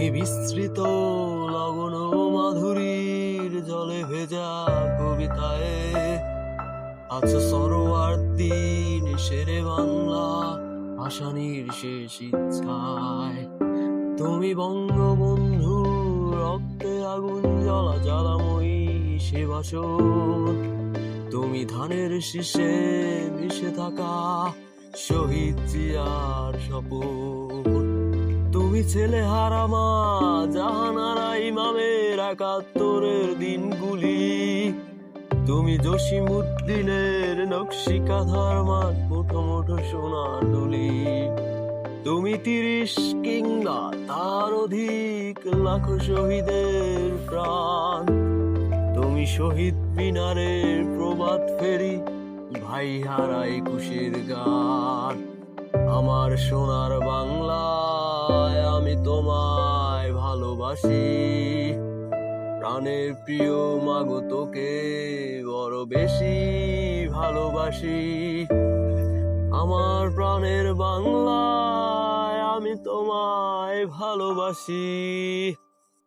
তুমি বিস্তৃত লগন মাধুরীর জলে ভেজা কবিতায়। আছো সরোয়ার দিন সেরে বাংলা ভাসানির শেষ ইচ্ছায়। তুমি বঙ্গবন্ধু রক্তে আগুন জ্বালা, জ্বালাময়ী সে বাসন তুমি ধানের শীষে মিশে থাকা শহীদ জিয়ার শপথ। তুমি ছেলে হারামা জাহানারা ইমামের একাত্তরের দিনগুলি। তুমি জসিমুদ্দিনের নকশি কাঁথার মাঠ মুঠো মুঠো সোনার দুলি। তুমি তিরিশ কিংবা তার অধিক লাখো শহীদের প্রাণ। তুমি শহীদ মিনারের প্রবাদ ফেরি ভাই হারা একুশের গান। আমার সোনার বাংলায় আমি তোমায় ভালোবাসি। প্রাণের প্রিয় মাগো, তোকে বড় বেশি ভালোবাসি। আমার প্রাণের বাংলায় আমি তোমায় ভালোবাসি।